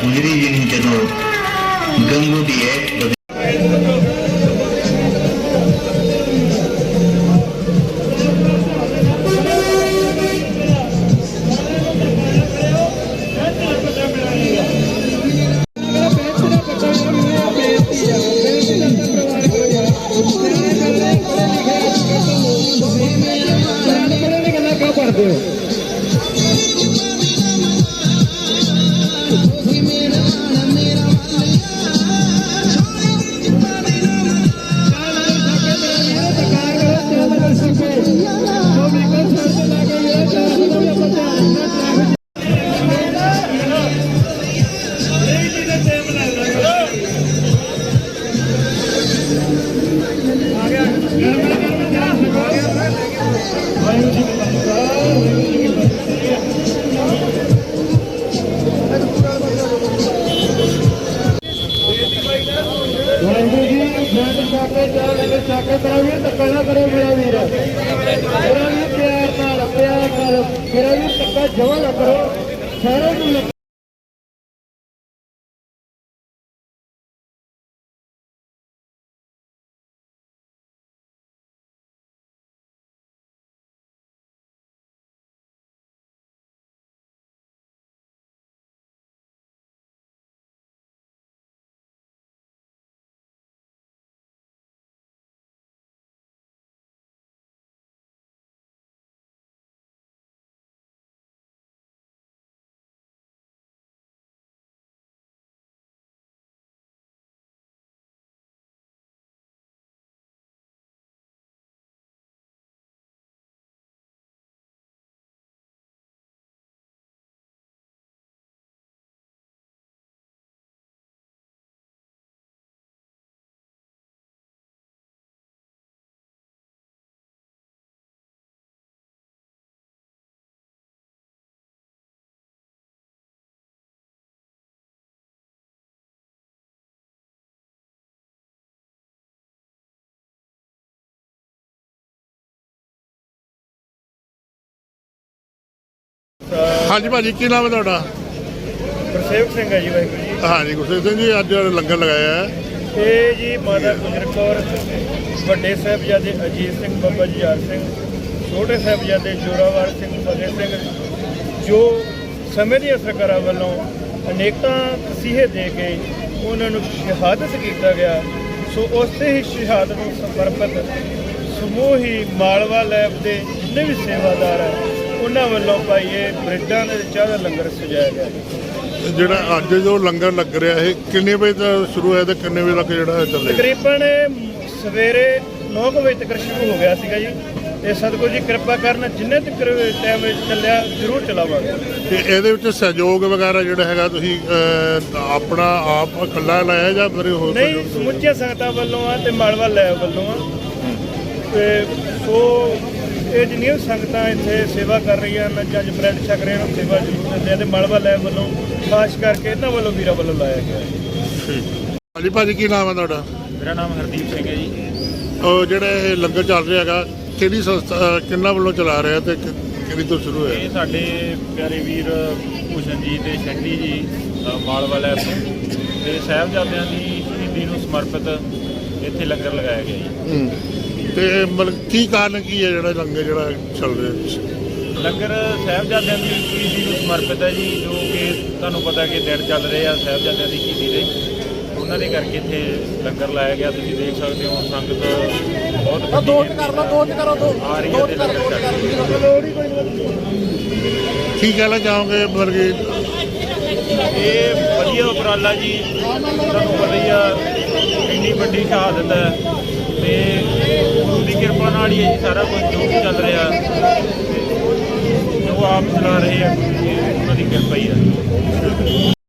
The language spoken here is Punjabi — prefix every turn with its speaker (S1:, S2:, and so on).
S1: ਮਾਤਾ ਗੁਜਰੀ ਜੀ ਨੂੰ ਜਦੋਂ ਗੰਗੂ
S2: ਚਾਹ ਕੇ ਚਾਕੇ ਕਰਾ ਧੱਕਾ ਨਾ ਕਰੋ, ਮੇਰਾ ਵੀਰ। ਮੇਰਾ ਵੀ ਪਿਆਰ ਨਾਲ ਪਿਆਰ ਨਾਲ ਮੇਰਾ ਵੀ ਧੱਕਾ ਜਮਾ ਨਾ ਕਰੋ। ਸਾਰੇ ਨੂੰ
S3: ਹਾਂਜੀ ਭਾਜੀ ਕੀ ਨਾਮ ਹੈ ਤੁਹਾਡਾ?
S2: ਗੁਰਸੇਵਕ ਸਿੰਘ ਹੈ ਜੀ ਵਾਹਿਗੁਰੂ ਜੀ।
S3: ਹਾਂਜੀ ਗੁਰਸੇਵ ਸਿੰਘ ਜੀ ਅੱਜ ਲੰਗਰ ਲਗਾਇਆ ਹੈ।
S2: ਇਹ ਜੀ ਮਾਤਾ ਗੁਜਰ ਕੌਰ ਵੱਡੇ ਸਾਹਿਬਜ਼ਾਦੇ ਅਜੀਤ ਸਿੰਘ ਬਾਬਾ ਜੁਝਾਰ ਸਿੰਘ ਛੋਟੇ ਸਾਹਿਬਜ਼ਾਦੇ ਜੋਰਾਵਰ ਸਿੰਘ ਫਤਿਹ ਸਿੰਘ ਜੋ ਸਮੇਂ ਦੀਆਂ ਸਰਕਾਰਾਂ ਵੱਲੋਂ ਅਨੇਕਾਂ ਤਸੀਹੇ ਦੇ ਕੇ ਉਹਨਾਂ ਨੂੰ ਸ਼ਹਾਦਤ ਕੀਤਾ ਗਿਆ ਸੋ ਉਸੇ ਹੀ ਸ਼ਹਾਦਤ ਨੂੰ ਸਮਰਪਿਤ ਸਮੂਹ ਹੀ ਮਾਲਵਾ ਲੈਬ ਦੇ ਜਿੰਨੇ ਵੀ ਸੇਵਾਦਾਰ ਹੈ ਉਹਨਾਂ ਵੱਲੋਂ ਭਾਈ ਇਹ ਬ੍ਰਿਡਾਂ ਦੇ ਚਾਹ ਦਾ ਲੰਗਰ ਸਜਾਇਆ ਗਿਆ
S3: ਜਿਹੜਾ ਅੱਜ ਜੋ ਲੰਗਰ ਲੱਗ ਰਿਹਾ ਇਹ ਕਿੰਨੇ ਵਜੇ ਤੋਂ ਸ਼ੁਰੂ ਹੋਇਆ ਤੇ ਕਿੰਨੇ ਵਜੇ ਤੱਕ ਜਿਹੜਾ ਚੱਲੇਗਾ?
S2: ਤਕਰੀਬਨ ਸਵੇਰੇ 9 ਵਜੇ ਤੱਕ ਸ਼ੁਰੂ ਹੋ ਗਿਆ ਸੀਗਾ ਜੀ। ਤੇ ਸਤਿਗੁਰੂ ਜੀ ਕਿਰਪਾ ਕਰਨ ਜਿੰਨੇ ਤੱਕ ਟਾਈਮ ਚੱਲਿਆ ਜ਼ਰੂਰ ਚਲਾਵਾਂਗੇ।
S3: ਤੇ ਇਹਦੇ ਵਿੱਚ ਸਹਿਯੋਗ ਵਗੈਰਾ ਜਿਹੜਾ ਹੈਗਾ ਤੁਸੀਂ ਆਪਣਾ ਆਪ ਇਕੱਲਾ ਲਾਇਆ ਜਾਂ ਫਿਰ ਹੋਰ
S2: ਨਹੀਂ? ਸਮੁੱਚੀਆਂ ਸੰਗਤਾਂ ਵੱਲੋਂ ਆ ਤੇ ਮਾਲਵਾ ਲੈ ਵੱਲੋਂ ਆ। ਤੇ ਸੋ ਇਹ ਜਿੰਨੀਆਂ ਵੀ ਸੰਗਤਾਂ ਇੱਥੇ ਸੇਵਾ ਕਰ ਰਹੀਆਂ ਹਨ ਜਾਂ ਅੱਜ ਬ੍ਰੈਡ ਛਕ ਰਹੇ ਹਨ ਸੇਵਾ ਜ਼ਰੂਰ ਦਿੰਦੇ ਆ ਤੇ ਮਾਲਵਾ ਲੈ ਵੱਲੋਂ ਖਾਸ ਕਰਕੇ ਇਹਨਾਂ ਵੱਲੋਂ ਵੀਰਾਂ ਵੱਲੋਂ ਲਾਇਆ ਗਿਆ ਹੈ।
S3: ਹਾਂਜੀ ਭਾਜੀ ਕੀ ਨਾਮ ਹੈ ਤੁਹਾਡਾ?
S2: ਮੇਰਾ ਨਾਮ ਹਰਦੀਪ ਸਿੰਘ ਹੈ ਜੀ।
S3: ਉਹ ਜਿਹੜਾ ਇਹ ਲੰਗਰ ਚੱਲ ਰਿਹਾ ਹੈਗਾ ਕਿਹੜੀ ਸੰਸਥਾ ਅਹ, ਕਿੰਨਾ ਵੱਲੋਂ ਚਲਾ ਰਿਹਾ ਤੇ ਕਿ- ਕਿਹੜੀ ਤੋਂ ਸ਼ੁਰੂ ਹੋਇਆ?
S4: ਇਹ ਸਾਡੇ ਪਿਆਰੇ ਵੀਰ ਭੂਸ਼ਣ ਜੀ ਤੇ ਸ਼ੈਂਡੀ ਜੀ ਅ, ਮਾਲਵਾ ਲੈਬ ਤੋਂ। ਤੇ ਸਾਹਿਬਜ਼ਾਦਿਆਂ ਦੀ ਸ਼ਹੀਦੀ ਨੂੰ ਸਮਰਪਿਤ ਇੱਥੇ ਲੰਗਰ ਲਗਾਇਆ ਗਿਆ ਜੀ।
S3: ਹੂੰ। ਤੇ ਮਤਲਬ ਕੀ ਕਾਰਨ ਕੀ ਹੈ ਜਿਹੜਾ ਲੰਗਰ ਜਿਹੜਾ ਚੱਲ ਰਿਹਾ
S4: ਲੰਗਰ ਸਾਹਿਬਜ਼ਾਦਿਆਂ ਦੀ ਸ਼ਹੀਦੀ ਨੂੰ ਸਮਰਪਿਤ ਹੈ ਜੀ ਜੋ ਕਿ ਤੁਹਾਨੂੰ ਪਤਾ ਕਿ ਦਿਨ ਚੱਲ ਰਹੇ ਆ ਸਾਹਿਬਜ਼ਾਦਿਆਂ ਦੀ ਸ਼ਹੀਦੀ ਦੇ ਉਹਨਾਂ ਦੇ ਕਰਕੇ ਇੱਥੇ ਲੰਗਰ ਲਾਇਆ ਗਿਆ ਤੁਸੀਂ ਦੇਖ ਸਕਦੇ ਹੋ ਸੰਗਤ ਬਹੁਤ ਦੋ ਕਰ ਲਓ ਦੋ ਕਰੋ ਦੋ ਆ ਰਹੀ ਹੈ ਤੇ ਲੰਗਰ ਛਕ ਰਹੀ। ਹੈ।
S3: ਕੀ ਕਹਿਣਾ ਚਾਹੋਗੇ ਮਤਲਬ ਕਿ
S4: ਇਹ ਵਧੀਆ ਉਪਰਾਲਾ ਜੀ ਤੁਹਾਨੂੰ ਪਤਾ ਹੀ ਆ ਇੰਨੀ ਵੱਡੀ ਸ਼ਹਾਦਤ ਹੈ। ਤੇ ਦੀ ਕਿਰਪਾ ਨਾਲ ਹੀ ਹੈ ਜੀ, ਸਾਰਾ ਕੁਝ ਜੋ ਵੀ ਚੱਲ ਰਿਹਾ। ਜੋ ਆਪ ਚਲਾ ਰਹੇ ਆ, ਉਹਨਾਂ ਦੀ ਕਿਰਪਾ ਹੀ ਆ।